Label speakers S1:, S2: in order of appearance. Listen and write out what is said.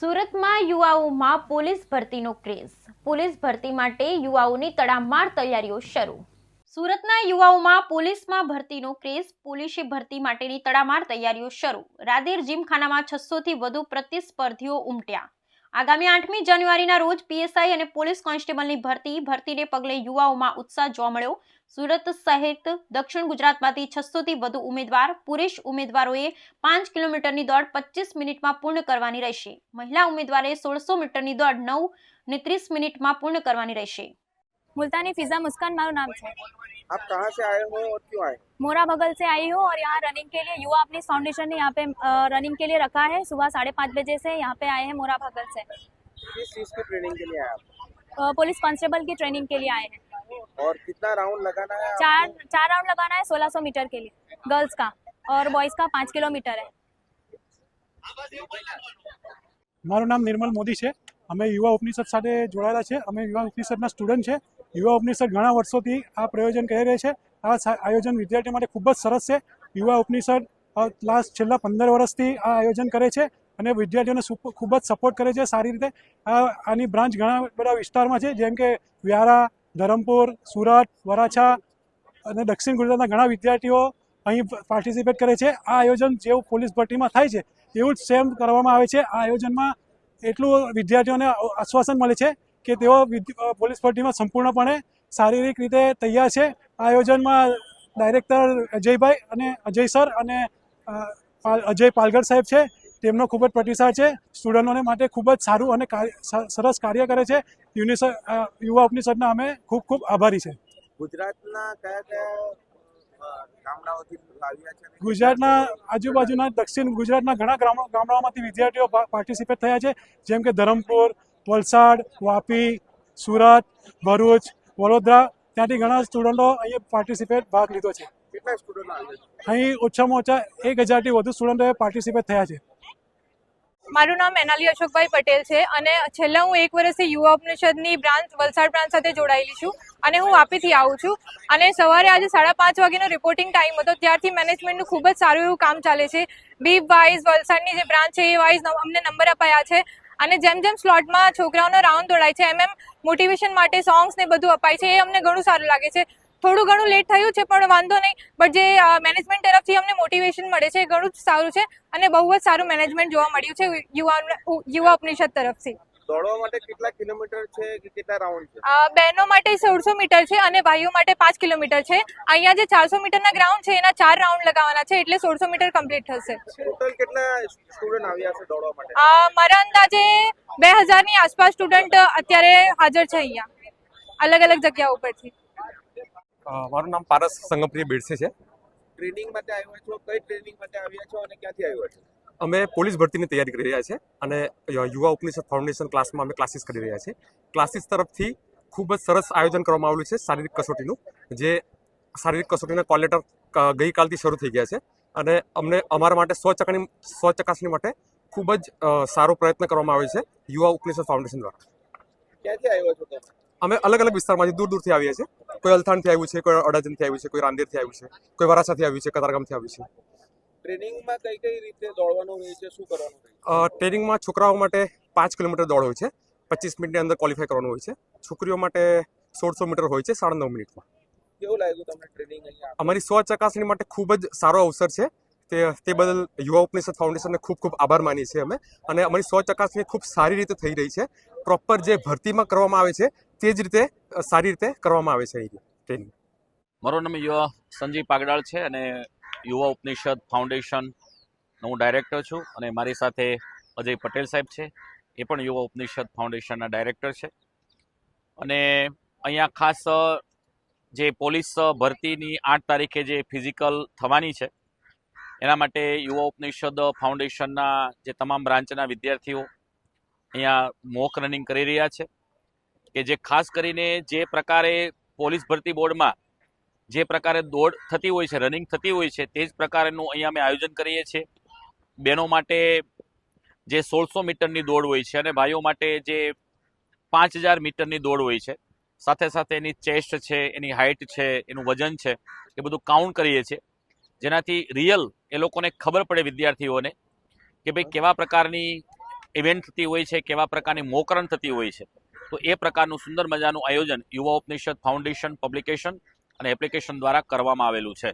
S1: સુરતમાં યુવાઓમાં પોલીસ ભરતીનો ક્રેઝ. પોલીસ ભરતી માટે યુવાઓની તડામાર તૈયારીઓ શરૂ. સુરતના યુવાઓમાં પોલીસમાં ભરતીનો ક્રેઝ, પોલીસે ભરતી માટેની તડામાર તૈયારીઓ શરૂ. રાદેર જીમખાનામાં છસોથી વધુ પ્રતિસ્પર્ધીઓ ઉમટ્યા. આગામી આઠમી જાન્યુઆરીના રોજ પીએસઆઈ અને પોલીસ કોન્સ્ટેબલની ભરતી, ભરતીને પગલે યુવાઓમાં ઉત્સાહ જોવા મળ્યો. સુરત સહિત દક્ષિણ ગુજરાતમાંથી છસોથી વધુ ઉમેદવાર પુરુષ ઉમેદવારોએ પાંચ કિલોમીટરની દોડ પચીસ મિનિટમાં પૂર્ણ કરવાની રહેશે મહિલા ઉમેદવારે સોળસો મીટરની દોડ નવ ને ત્રીસ મિનિટમાં પૂર્ણ કરવાની રહેશે
S2: मुल्तानी फिजा मुस्कान मारू नाम है
S3: आप कहाँ से आए हो और क्यों आए
S2: मोरा बगल से आई हूँ और यहाँ रनिंग के लिए युवा अपनी फाउंडेशन ने यहाँ पे अ, रनिंग के लिए रखा है सुबह साढ़े पाँच बजे से यहाँ पे आए हैं मोरा बगल से
S3: किस चीज़ की ट्रेनिंग के लिए आए आप
S2: अ, पुलिस कांस्टेबल की ट्रेनिंग के लिए आए हैं
S3: और कितना राउंड लगाना है
S2: चार
S3: आपको?
S2: चार राउंड लगाना है सोलह सौ मीटर के लिए गर्ल्स का और बॉयज़ का पाँच किलोमीटर है
S4: મારું નામ નિર્મલ મોદી છે અમે યુવા ઉપનિષદ સાથે જોડાયેલા છે અમે યુવા ઉપનિષદના સ્ટુડન્ટ છે યુવા ઉપનિષદ ઘણા વર્ષોથી આ પ્રયોજન કરી રહે છે આ સા- આયોજન વિદ્યાર્થીઓ માટે ખૂબ જ સરસ છે યુવા ઉપનિષદ લાસ્ટ છેલ્લા પંદર વર્ષથી આ આયોજન કરે છે અને વિદ્યાર્થીઓને સુપ- ખૂબ જ સપોર્ટ કરે છે સારી રીતે આ આની બ્રાન્ચ ઘણા બધા વિસ્તારમાં છે જેમ કે વ્યારા ધરમપુર, સુરત, વરાછા અને દક્ષિણ ગુજરાતના ઘણા વિદ્યાર્થીઓ અહીં પાર્ટિસિપેટ કરે છે. આ આયોજન જેવું પોલીસ ભરતીમાં થાય છે, એવું જ સેમ કરવામાં આવે છે. આ આયોજનમાં એટલું વિદ્યાર્થીઓને આશ્વાસન મળે છે કે તેઓ પોલીસ ભરતીમાં સંપૂર્ણપણે શારીરિક રીતે તૈયાર છે. આ આયોજનમાં ડાયરેક્ટર અજયભાઈ અને અજય સર અને અજય પાલગર સાહેબ છે. તેમનો ખૂબ જ પ્રતિસાદ છે. સ્ટુડન્ટોને માટે ખૂબ જ સારું અને સરસ કાર્ય કરે છે. યુનિસ યુવા ઉપનિષદના અમે ખૂબ ખૂબ આભારી છે.
S3: ગુજરાતના કયા કયા
S4: ગુજરાતના આજુબાજુના દક્ષિણ ગુજરાતના ઘણા ગામ- ગામડાઓમાંથી વિદ્યાર્થીઓ પાર્ટિસિપેટ થયા છે. જેમ કે ધરમપુર વલસાડ વાપી સુરત ભરૂચ વડોદરા ત્યાંથી ઘણા સ્ટુડન્ટો અહીં પાર્ટિસિપેટ ભાગ લીધો છે. અહીં ઓછામાં ઓછા એક હજારથી વધુ સ્ટુડન્ટોએ પાર્ટિસિપેટ થયા છે.
S5: મારું નામ એનાલી અશોકભાઈ પટેલ છે અને છેલ્લા હું એક વર્ષથી યુવા ઉપનિષદની બ્રાન્ચ, વલસાડ બ્રાન્ચ સાથે જોડાયેલી છું અને હું વાપીથી આવું છું. અને સવારે આજે સાડા પાંચ વાગ્યાનો રિપોર્ટિંગ ટાઈમ હતો, ત્યારથી મેનેજમેન્ટનું ખૂબ જ સારું એવું કામ ચાલે છે. બીપ વાઇઝ વલસાડની જે બ્રાન્ચ છે, એ વાઇઝ અમને નંબર અપાયા છે. અને જેમ જેમ સ્લોટમાં છોકરાઓનો રાઉન્ડ દોડાય છે, એમ એમ મોટિવેશન માટે સોંગ્સ ને બધું અપાય છે, એ અમને ઘણું સારું લાગે છે. થોડું ઘણું લેટ થયું છે પણ વાંધો નહીં. બટ જે મેનેજમેન્ટ તરફથી અમને મોટિવેશન મળે છે એ ઘણું જ સારું છે અને બહુ જ સારું મેનેજમેન્ટ જોવા મળ્યું છે યુવા યુવા ઉપનિષદ તરફથી.
S3: દોડવા માટે કેટલા કિલોમીટર છે કે કેટલા રાઉન્ડ છે?
S5: બહેનો માટે સોળસો મીટર છે અને ભાઈઓ માટે પાંચ કિલોમીટર છે. અહીંયા જે ચારસો મીટરના ગ્રાઉન્ડ છે એના ચાર રાઉન્ડ લગાવવાના છે એટલે સોળસો મીટર કમ્પ્લીટ થશે.
S3: ટોટલ કેટલા સ્ટુડન્ટ આવ્યા છે દોડવા માટે?
S5: મારા અંદાજે બે હજારની આસપાસ સ્ટુડન્ટ અત્યારે હાજર છે અહીંયા. અલગ અલગ જગ્યાઓ ઉપરથી.
S6: મારું નામ પારસ સંગમપ્રિય બેડસે છે.
S3: ટ્રેનિંગ માટે આવ્યો છો? કઈ ટ્રેનિંગ માટે આવ્યા છો અને ક્યાંથી આવ્યો છો?
S6: અમે પોલીસ ભરતીની તૈયારી કરી રહ્યા છીએ અને યુવા ઉપનિષદ ફાઉન્ડેશન ક્લાસમાં અમે ક્લાસીસ કરી રહ્યા છીએ. ક્લાસીસ તરફથી ખૂબ જ સરસ આયોજન કરવામાં આવેલું છે શારીરિક કસોટીનું જે શારીરિક કસોટીના કોલ લેટર ગઈકાલથી શરૂ થઈ ગયા છે અને અમને અમારા માટે સ્વ ચકાની સ્વ ચકાસણી માટે ખૂબ જ સારો પ્રયત્ન કરવામાં આવે છે યુવા ઉપનિષદ ફાઉન્ડેશન દ્વારા.
S3: ક્યાંથી આવ્યો છો
S6: અમે અલગ અલગ વિસ્તારમાંથી દૂર દૂરથી આવીએ છીએ. કોઈ અલથાણથી આવ્યું છે કોઈ અડાજણથી આવ્યું છે કોઈ રાંદેરથી આવ્યું છે કોઈ વરાછાથી આવ્યું છે કતારગામથી આવ્યું છે.
S3: ટ્રેનિંગમાં કઈ કઈ રીતે દોડવાનું હોય છે શું કરવાનું હોય
S6: ટ્રેનિંગમાં છોકરાઓ માટે પાંચ કિલોમીટર દોડ હોય છે પચીસ મિનિટની અંદર ક્વોલિફાય કરવાનું હોય છે. છોકરીઓ માટે સોળસો મીટર હોય છે સાડા નવ મિનિટમાં.
S3: કેવું લાગ્યું તમને ટ્રેનિંગ
S6: અમારી સ્વ ચકાસણી માટે ખૂબ જ સારો અવસર છે. તે તે બદલ યુવા ઉપનિષદ ફાઉન્ડેશનને ખૂબ ખૂબ આભાર માનીએ છીએ અમે. અને અમારી સ્વ ચકાસણી ખૂબ સારી રીતે થઈ રહી છે. પ્રોપર જે ભરતીમાં કરવામાં આવે છે, તે જ રીતે સારી રીતે કરવામાં આવે છે ટ્રેનિંગ
S7: મારું નામ યુવા સંજીવ પાગડાળ છે અને યુવા ઉપનિષદ ફાઉન્ડેશનનો હું ડાયરેક્ટર છું અને મારી સાથે અજય પટેલ સાહેબ છે. એ પણ યુવા ઉપનિષદ ફાઉન્ડેશનના ડાયરેક્ટર છે. અને અહીંયા ખાસ જે પોલીસ ભરતીની આઠ તારીખે જે ફિઝિકલ થવાની છે, એના માટે યુવા ઉપનિષદ ફાઉન્ડેશનના જે તમામ બ્રાન્ચના વિદ્યાર્થીઓ અહીંયા મોક રનિંગ કરી રહ્યા છે, કે જે ખાસ કરીને જે પ્રકારે પોલીસ ભરતી બોર્ડમાં જે પ્રકારે દોડ થતી હોય છે રનિંગ થતી હોય છે, તે જ પ્રકારનું અહીંયા અમે આયોજન કરીએ છીએ. બહેનો માટે જે સોળસો મીટરની દોડ હોય છે અને ભાઈઓ માટે જે પાંચ હજાર મીટરની દોડ હોય છે, સાથે સાથે એની ચેસ્ટ છે, એની હાઇટ છે, એનું વજન છે, એ બધું કાઉન્ટ કરીએ છીએ. જેનાથી રિયલ એ લોકોને ખબર પડે વિદ્યાર્થીઓને કે ભાઈ કેવા પ્રકારની ઇવેન્ટ થતી હોય છે, કેવા પ્રકારની મોકરણ થતી હોય છે, તો એ પ્રકારનું સુંદર મજાનું આયોજન યુવા ઉપનિષદ ફાઉન્ડેશન પબ્લિકેશન અને એપ્લિકેશન દ્વારા કરવામાં આવેલું છે.